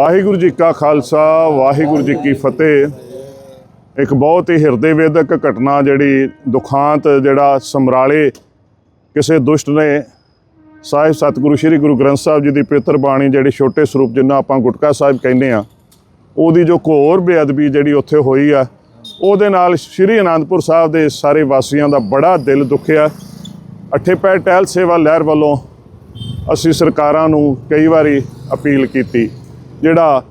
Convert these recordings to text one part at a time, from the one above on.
ਵਾਹਿਗੁਰੂ ਜੀ ਕਾ ਖਾਲਸਾ, ਵਾਹਿਗੁਰੂ ਜੀ ਕੀ ਫਤਿਹ। ਇੱਕ ਬਹੁਤ ਹੀ ਹਿਰਦੇ ਵੇਦਕ ਘਟਨਾ ਜਿਹੜੀ ਦੁਖਾਂਤ ਜਿਹੜਾ ਸਮਰਾਲੇ ਕਿਸੇ ਦੁਸ਼ਟ ਨੇ ਸਾਹਿਬ ਸਤਿਗੁਰੂ ਸ੍ਰੀ ਗੁਰੂ ਗ੍ਰੰਥ ਸਾਹਿਬ ਜੀ ਦੀ ਪਵਿੱਤਰ ਬਾਣੀ ਜਿਹੜੇ ਛੋਟੇ ਸਰੂਪ ਜਿੰਨਾ ਆਪਾਂ ਗੁਟਕਾ ਸਾਹਿਬ ਕਹਿੰਦੇ ਆ ਉਹਦੀ ਜੋ ਘੋਰ ਬੇਅਦਬੀ ਜਿਹੜੀ ਉੱਥੇ ਹੋਈ ਆ, ਉਹਦੇ ਨਾਲ ਸ੍ਰੀ ਅਨੰਦਪੁਰ ਸਾਹਿਬ ਦੇ ਸਾਰੇ ਵਾਸੀਆਂ ਦਾ ਬੜਾ ਦਿਲ ਦੁਖਿਆ। ਅੱਠੇ ਪੈ ਟਹਿਲ ਸੇਵਾ ਲਹਿਰ ਵੱਲੋਂ ਅਸੀਂ ਸਰਕਾਰਾਂ ਨੂੰ ਕਈ ਵਾਰੀ ਅਪੀਲ ਕੀਤੀ। ਜਿਹੜਾ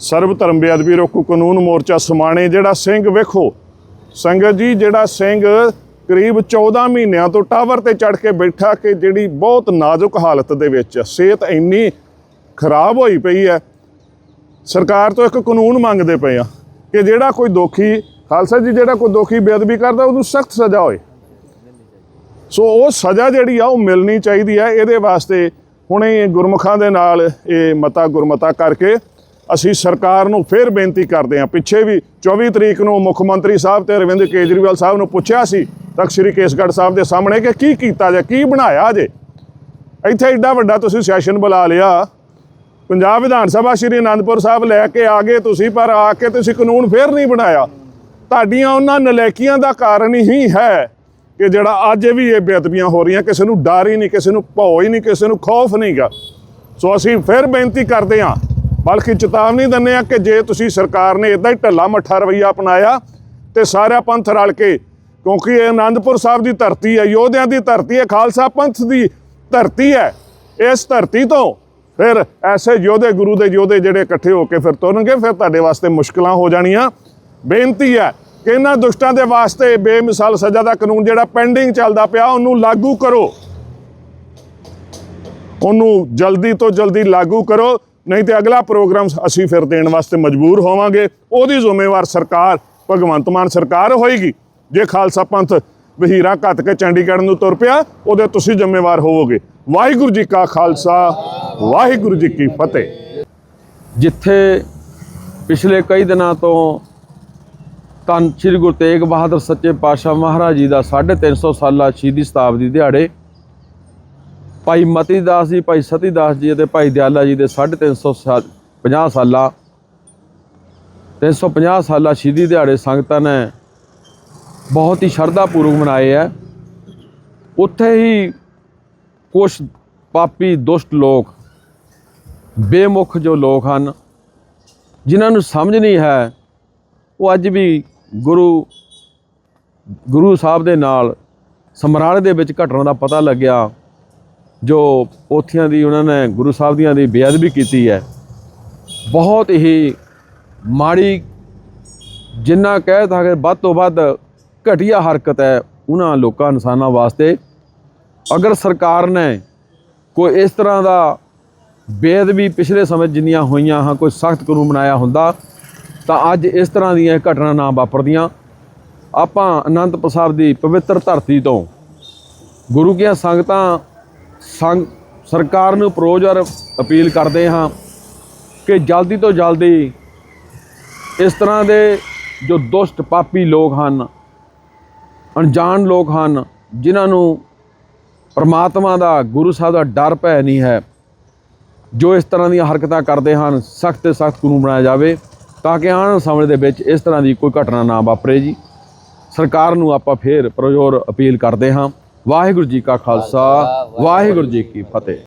ਸਰਬ ਧਰਮ ਬੇਅਦਬੀ ਰੋਕੂ ਕਾਨੂੰਨ ਮੋਰਚਾ ਸਮਾਣੇ ਜਿਹੜਾ ਸਿੰਘ ਵੇਖੋ, ਸੰਗਤ ਜੀ ਜਿਹੜਾ ਸਿੰਘ ਕਰੀਬ 14 ਮਹੀਨਿਆਂ ਤੋਂ ਟਾਵਰ ਤੇ ਚੜ ਕੇ ਬੈਠਾ ਕਿ ਜਿਹੜੀ ਬਹੁਤ ਨਾਜ਼ੁਕ ਹਾਲਤ ਦੇ ਵਿੱਚ ਹੈ। ਸਿਹਤ ਇੰਨੀ ਖਰਾਬ ਹੋਈ ਪਈ ਹੈ ਸਰਕਾਰ ਤੋਂ ਇੱਕ ਕਾਨੂੰਨ ਮੰਗਦੇ ਪਏ ਆ ਕਿ ਜਿਹੜਾ ਕੋਈ ਦੋਖੀ, ਖਾਲਸਾ ਜੀ ਜਿਹੜਾ ਕੋਈ ਦੋਖੀ ਬੇਅਦਬੀ ਕਰਦਾ, ਉਹਨੂੰ ਸਖਤ ਸਜ਼ਾ ਹੋਏ ਸੋ ਉਹ ਸਜ਼ਾ ਜਿਹੜੀ ਆ, ਉਹ ਮਿਲਣੀ ਚਾਹੀਦੀ ਹੈ ਇਹਦੇ ਵਾਸਤੇ ਹੁਣੇ ਗੁਰਮੁਖਾਂ ਦੇ ਨਾਲ ਇਹ ਮਤਾ ਗੁਰਮਤਾ ਕਰਕੇ ਅਸੀਂ ਸਰਕਾਰ ਨੂੰ ਫਿਰ ਬੇਨਤੀ ਕਰਦੇ ਹਾਂ। ਪਿੱਛੇ ਵੀ 24 ਤਰੀਕ ਨੂੰ ਮੁੱਖ ਮੰਤਰੀ ਸਾਹਿਬ ਤੇ ਅਰਵਿੰਦ ਕੇਜਰੀਵਾਲ ਸਾਹਿਬ ਨੂੰ ਪੁੱਛਿਆ ਸੀ ਤਖਤ ਸ੍ਰੀ ਕੇਸਗੜ੍ਹ ਸਾਹਿਬ ਦੇ ਸਾਹਮਣੇ ਕਿ ਕੀ ਕੀਤਾ ਜੇ, ਕੀ ਬਣਾਇਆ ਜੇ? ਇੱਥੇ ਐਡਾ ਵੱਡਾ ਤੁਸੀਂ ਸੈਸ਼ਨ ਬੁਲਾ ਲਿਆ। ਪੰਜਾਬ ਵਿਧਾਨ ਸਭਾ ਸ਼੍ਰੀ ਅਨੰਦਪੁਰ ਸਾਹਿਬ ਲੈ ਕੇ ਆ ਗਏ ਤੁਸੀਂ, ਪਰ ਆ ਕੇ ਤੁਸੀਂ ਕਾਨੂੰਨ ਫੇਰ ਨਹੀਂ ਬਣਾਇਆ। ਤੁਹਾਡੀਆਂ ਉਹਨਾਂ ਨਲਾਇਕੀਆਂ ਦਾ ਕਾਰਨ ਹੀ ਹੈ ਕਿ ਜਿਹੜਾ ਅੱਜ ਵੀ ਇਹ ਬੇਅਦਬੀਆਂ ਹੋ ਰਹੀਆਂ, ਕਿਸੇ ਨੂੰ ਡਰ ਹੀ ਨਹੀਂ, ਕਿਸੇ ਨੂੰ ਭੌ ਹੀ ਨਹੀਂ, ਕਿਸੇ ਨੂੰ ਖੌਫ ਨਹੀਂਗਾ ਸੋ ਅਸੀਂ ਫਿਰ ਬੇਨਤੀ ਕਰਦੇ ਹਾਂ, ਬਲਕਿ ਚੇਤਾਵਨੀ ਦਿੰਦੇ ਹਾਂ ਕਿ ਜੇ ਤੁਸੀਂ ਸਰਕਾਰ ਨੇ ਇਦਾਂ ਹੀ ਢੱਲਾ ਮੱਠਾ ਰਵਈਆ ਅਪਣਾਇਆ ਤੇ ਸਾਰਾ ਪੰਥ ਰਲ ਕੇ, ਕਿਉਂਕਿ ਇਹ ਆਨੰਦਪੁਰ ਸਾਹਿਬ ਦੀ ਧਰਤੀ ਹੈ, ਯੋਧਿਆਂ ਦੀ ਧਰਤੀ ਹੈ, ਖਾਲਸਾ ਪੰਥ ਦੀ ਧਰਤੀ ਹੈ, ਇਸ ਧਰਤੀ ਤੋਂ ਫਿਰ ਐਸੇ ਯੋਧੇ ਗੁਰੂ ਦੇ ਯੋਧੇ ਜਿਹੜੇ ਇਕੱਠੇ ਹੋ ਕੇ ਫਿਰ ਤੁਰਨਗੇ, ਫਿਰ ਤੁਹਾਡੇ ਵਾਸਤੇ ਮੁਸ਼ਕਲਾਂ ਹੋ ਜਾਣੀਆਂ। ਬੇਨਤੀ ਹੈ ਕਿ ਇਹਨਾਂ ਦੁਸ਼ਟਾਂ ਦੇ ਵਾਸਤੇ ਬੇਮਿਸਾਲ ਸਜ਼ਾ ਦਾ ਕਾਨੂੰਨ ਜਿਹੜਾ ਪੈਂਡਿੰਗ ਚੱਲਦਾ ਪਿਆ, ਉਹਨੂੰ ਲਾਗੂ ਕਰੋ। ਉਹਨੂੰ ਜਲਦੀ ਤੋਂ ਜਲਦੀ ਲਾਗੂ ਕਰੋ, ਨਹੀਂ ਤੇ ਅਗਲਾ ਪ੍ਰੋਗਰਾਮ ਅਸੀਂ ਫਿਰ ਦੇਣ ਵਾਸਤੇ ਮਜਬੂਰ ਹੋਵਾਂਗੇ। ਉਹਦੀ ਜ਼ਿੰਮੇਵਾਰ ਸਰਕਾਰ, ਭਗਵੰਤ ਮਾਨ ਸਰਕਾਰ ਹੋਏਗੀ। ਜੇ ਖਾਲਸਾ ਪੰਥ ਵਹੀਰਾ ਘੱਟ ਕੇ ਚੰਡੀਗੜ੍ਹ ਨੂੰ ਤੁਰ ਪਿਆ, ਉਹਦੇ ਤੁਸੀਂ ਜ਼ਿੰਮੇਵਾਰ ਹੋਵੋਗੇ। ਵਾਹਿਗੁਰੂ ਜੀ ਕਾ ਖਾਲਸਾ, ਵਾਹਿਗੁਰੂ ਜੀ ਕੀ ਫਤਿਹ। ਜਿੱਥੇ ਪਿਛਲੇ ਕਈ ਦਿਨਾਂ ਤੋਂ ਧੰਨ ਸ੍ਰੀ ਗੁਰੂ ਤੇਗ ਬਹਾਦਰ ਸੱਚੇ ਪਾਤਸ਼ਾਹ ਮਹਾਰਾਜ ਜੀ ਦਾ 350 ਸਾਲਾ ਸ਼ਹੀਦੀ ਸ਼ਤਾਬਦੀ ਦਿਹਾੜੇ। ਭਾਈ ਮਤੀ ਦਾਸ ਜੀ, ਭਾਈ ਸਤੀ ਦਾਸ ਜੀ ਅਤੇ ਭਾਈ ਦਿਆਲਾ ਜੀ ਦੇ 350 ਸਾਲ 50 ਸਾਲਾ 350 ਸਾਲਾ ਸ਼ਹੀਦੀ ਦਿਹਾੜੇ ਸੰਗਤਾਂ ਨੇ ਬਹੁਤ ਹੀ ਸ਼ਰਧਾ ਪੂਰਵਕ ਮਨਾਏ ਹੈ ਉੱਥੇ ਹੀ ਕੁਝ ਪਾਪੀ ਦੁਸ਼ਟ ਲੋਕ, ਬੇਮੁਖ ਜੋ ਲੋਕ ਹਨ, ਜਿਨ੍ਹਾਂ ਨੂੰ ਸਮਝ ਨਹੀਂ ਹੈ, ਉਹ ਅੱਜ ਵੀ ਗੁਰੂ ਗੁਰੂ ਸਾਹਿਬ ਦੇ ਨਾਲ ਸਮਰਾਲੇ ਦੇ ਵਿੱਚ ਘਟਨਾ ਦਾ ਪਤਾ ਲੱਗਿਆ, ਜੋ ਪੋਥੀਆਂ ਦੀ ਉਹਨਾਂ ਨੇ ਗੁਰੂ ਸਾਹਿਬ ਦੀਆਂ ਦੀ ਬੇਅਦਬੀ ਕੀਤੀ ਹੈ। ਬਹੁਤ ਹੀ ਮਾੜੀ, ਜਿੰਨਾ ਕਹਿ ਸਕਦੇ ਵੱਧ ਤੋਂ ਵੱਧ ਘਟੀਆ ਹਰਕਤ ਹੈ, ਉਹਨਾਂ ਲੋਕਾਂ ਇਨਸਾਨਾਂ ਵਾਸਤੇ। ਅਗਰ ਸਰਕਾਰ ਨੇ ਕੋਈ ਇਸ ਤਰ੍ਹਾਂ ਦਾ ਬੇਅਦਬੀ ਪਿਛਲੇ ਸਮੇਂ ਜਿੰਨੀਆਂ ਹੋਈਆਂ ਹਾਂ ਕੋਈ ਸਖਤ ਕਾਨੂੰਨ ਬਣਾਇਆ ਹੁੰਦਾ ਤਾਂ ਅੱਜ ਇਸ ਤਰ੍ਹਾਂ ਦੀਆਂ ਘਟਨਾ ਨਾ ਵਾਪਰਦੀਆਂ। ਆਪਾਂ ਅਨੰਦਪੁਰ ਸਾਹਿਬ ਦੀ ਪਵਿੱਤਰ ਧਰਤੀ ਤੋਂ ਗੁਰੂ ਕੀਆਂ ਸੰਗਤਾਂ ਸੰਗ, ਸਰਕਾਰ ਨੂੰ ਪ੍ਰੋਜਰ ਅਪੀਲ ਕਰਦੇ ਹਾਂ ਕਿ ਜਲਦੀ ਤੋਂ ਜਲਦੀ ਇਸ ਤਰ੍ਹਾਂ ਦੇ ਜੋ ਦੁਸ਼ਟ ਪਾਪੀ ਲੋਕ ਹਨ, ਅਣਜਾਣ ਲੋਕ ਹਨ, ਜਿਨ੍ਹਾਂ ਨੂੰ ਪਰਮਾਤਮਾ ਦਾ, ਗੁਰੂ ਸਾਹਿਬ ਦਾ ਡਰ ਭੈ ਨਹੀਂ ਹੈ, ਜੋ ਇਸ ਤਰ੍ਹਾਂ ਦੀਆਂ ਹਰਕਤਾਂ ਕਰਦੇ ਹਨ, ਸਖਤ ਤੇ ਸਖਤ ਕਾਨੂੰਨ ਬਣਾਇਆ ਜਾਵੇ। ਤਾਂ ਕਿ ਆਉਣ ਸਮੇਂ ਦੇ ਵਿੱਚ ਇਸ ਤਰ੍ਹਾਂ ਦੀ ਕੋਈ ਘਟਨਾ ਨਾ ਵਾਪਰੇ ਜੀ। ਸਰਕਾਰ ਨੂੰ ਆਪਾਂ ਫੇਰ ਪ੍ਰਜੋਰ ਅਪੀਲ ਕਰਦੇ ਹਾਂ। ਵਾਹਿਗੁਰੂ ਜੀ ਕਾ ਖਾਲਸਾ ਵਾਹਿਗੁਰੂ ਜੀ ਕੀ ਫਤਿਹ।